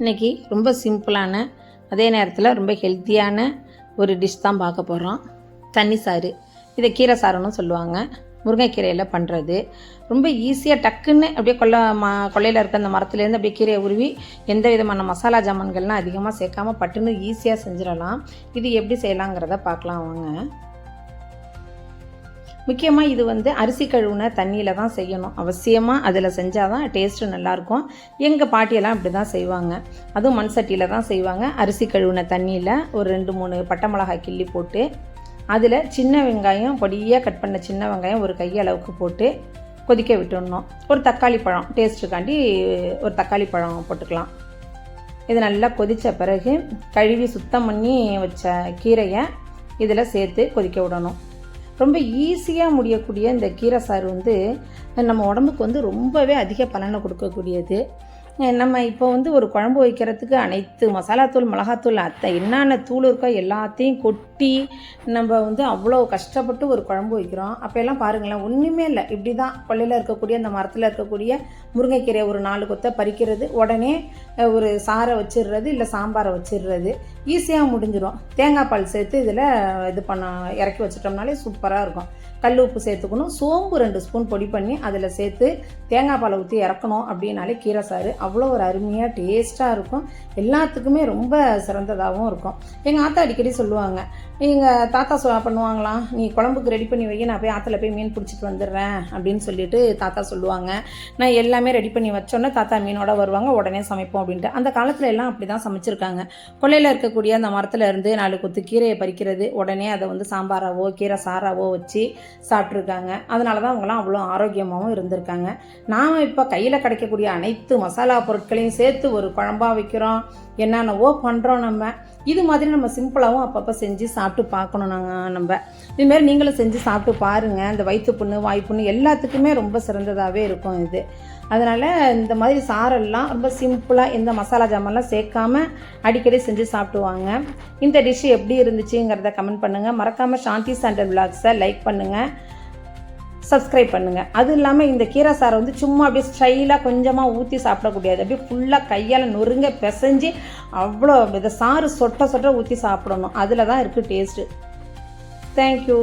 இன்றைக்கி ரொம்ப சிம்பிளான அதே நேரத்தில் ரொம்ப ஹெல்த்தியான ஒரு டிஷ் தான் பார்க்க போகிறோம் தண்ணி சாறு. இதை கீரை சாறுன்னு சொல்லுவாங்க. முருங்கைக்கீரையில் பண்ணுறது ரொம்ப ஈஸியாக டக்குன்னு அப்படியே கொல்ல ம கொல்லையில் இருக்க அந்த மரத்துலேருந்து அப்படியே கீரையை உருவி எந்த விதமான மசாலா ஜாமான்கள்லாம் அதிகமாக சேர்க்காம பட்டுன்னு ஈஸியாக செஞ்சிடலாம். இது எப்படி செய்யலாங்கிறத பார்க்கலாம் வாங்க. முக்கியமாக இது வந்து அரிசி கழுவுன தண்ணியில் தான் செய்யணும். அவசியமாக அதில் செஞ்சால் தான் டேஸ்ட்டு நல்லாயிருக்கும் எங்கள் பாட்டியெல்லாம் அப்படி தான் செய்வாங்க. அதுவும் மண் சட்டியில் தான் செய்வாங்க. அரிசி கழுவுன தண்ணியில் ஒரு ரெண்டு மூணு பட்டை மிளகாய் கிள்ளி போட்டு அதில் சின்ன வெங்காயம் பொடியாக கட் பண்ண சின்ன வெங்காயம் ஒரு கையளவுக்கு போட்டு கொதிக்க விட்டுடணும். ஒரு தக்காளி பழம் டேஸ்ட்டுக்காண்டி ஒரு தக்காளி பழம் போட்டுக்கலாம். இது நல்லா கொதித்த பிறகு கழுவி சுத்தம் பண்ணி வச்ச கீரையை இதில் சேர்த்து கொதிக்க விடணும். ரொம்ப ஈஸியாக முடியக்கூடிய இந்த கீரை சாறு வந்து நம்ம உடம்புக்கு வந்து ரொம்பவே அதிக பலனை கொடுக்கக்கூடியது. நம்ம இப்போ வந்து ஒரு குழம்பு வைக்கிறதுக்கு அனைத்து மசாலாத்தூள் மிளகாத்தூள் அத்தை என்னென்ன தூள் இருக்கோ எல்லாத்தையும் கொட்டி நம்ம வந்து அவ்வளோ கஷ்டப்பட்டு ஒரு குழம்பு வைக்கிறோம். அப்போ எல்லாம் பாருங்களேன் ஒன்றுமே இல்லை. இப்படி தான் கொள்ளையில் இருக்கக்கூடிய அந்த மரத்தில் இருக்கக்கூடிய முருங்கைக்கீரை ஒரு நாலு கொத்தை பறிக்கிறது உடனே ஒரு சாரை வச்சிடுறது இல்லை சாம்பாரை வச்சிடுறது ஈஸியாக முடிஞ்சிடும் தேங்காய் பால் சேர்த்து இதில் இது பண்ண இறக்கி வச்சிட்டோம்னாலே சூப்பராக இருக்கும். கல் உப்பு சேர்த்துக்கணும். சோம்பு ரெண்டு ஸ்பூன் பொடி பண்ணி அதில் சேர்த்து தேங்காய் பாலை ஊற்றி இறக்கணும் அப்படின்னாலே கீரை சாறு அவ்வளோ ஒரு அருமையாக டேஸ்ட்டாக இருக்கும். எல்லாத்துக்குமே ரொம்ப சிறந்ததாகவும் இருக்கும். எங்கள் ஆத்தா அடிக்கடி சொல்லுவாங்க எங்கள் தாத்தா சொ பண்ணுவாங்களாம் நீ குழம்புக்கு ரெடி பண்ணி வை நான் போய் ஆற்றுல போய் மீன் பிடிச்சிட்டு வந்துடுறேன் அப்படின்னு சொல்லிட்டு தாத்தா சொல்லுவாங்க. நான் எல்லாமே ரெடி பண்ணி வச்சோன்னே தாத்தா மீனோட வருவாங்க உடனே சமைப்போம் அப்படின்ட்டு. அந்த காலத்தில் எல்லாம் அப்படி தான் சமைச்சிருக்காங்க. கொல்லையில் இருக்கக்கூடிய அந்த மரத்தில் இருந்து நாலு கொத்து கீரையை பறிக்கிறது உடனே அதை வந்து சாம்பாராவோ கீரை சாராவோ வச்சு சாப்பிட்ருக்காங்க அதனால தான் அவங்களாம் அவ்வளோ ஆரோக்கியமாகவும் இருந்திருக்காங்க. நாம் இப்போ கையில் கிடைக்கக்கூடிய அனைத்து மசாலா பொருட்களையும் சேர்த்து ஒரு குழம்பாக வைக்கிறோம். என்னென்னவோ பண்ணுறோம் நம்ம. இது மாதிரி நம்ம சிம்பிளாகவும் அப்பப்போ செஞ்சு சாப்பிட்டு பார்க்கணும் நாங்கள் நம்ம. இதுமாரி நீங்களும் செஞ்சு சாப்பிட்டு பாருங்கள் இந்த வயிற்று புண்ணு வாய்ப்புண்ணு எல்லாத்துக்குமே ரொம்ப சிறந்ததாகவே இருக்கும் இது. அதனால் இந்த மாதிரி சாரெல்லாம் ரொம்ப சிம்பிளாக எந்த மசாலா ஜாமான்லாம் சேர்க்காம அடிக்கடி செஞ்சு சாப்பிடுவாங்க இந்த டிஷ்ஷு எப்படி இருந்துச்சுங்கிறத கமெண்ட் பண்ணுங்கள் மறக்காமல் சாந்தி சாண்டல் விளாக்ஸை லைக் பண்ணுங்கள் சப்ஸ்கிரைப் பண்ணுங்கள் அது இல்லாமல் இந்த கீரை சாரை வந்து சும்மா அப்படியே ஸ்டைலாக கொஞ்சமாக ஊற்றி சாப்பிடக்கூடாது அப்படியே ஃபுல்லாக கையால் நொறுங்க பிசைஞ்சு அவ்வளோ இந்த சாறு சொட்ட சொட்ட ஊற்றி சாப்பிடணும். அதில் தான் இருக்குது டேஸ்ட்டு தேங்க்யூ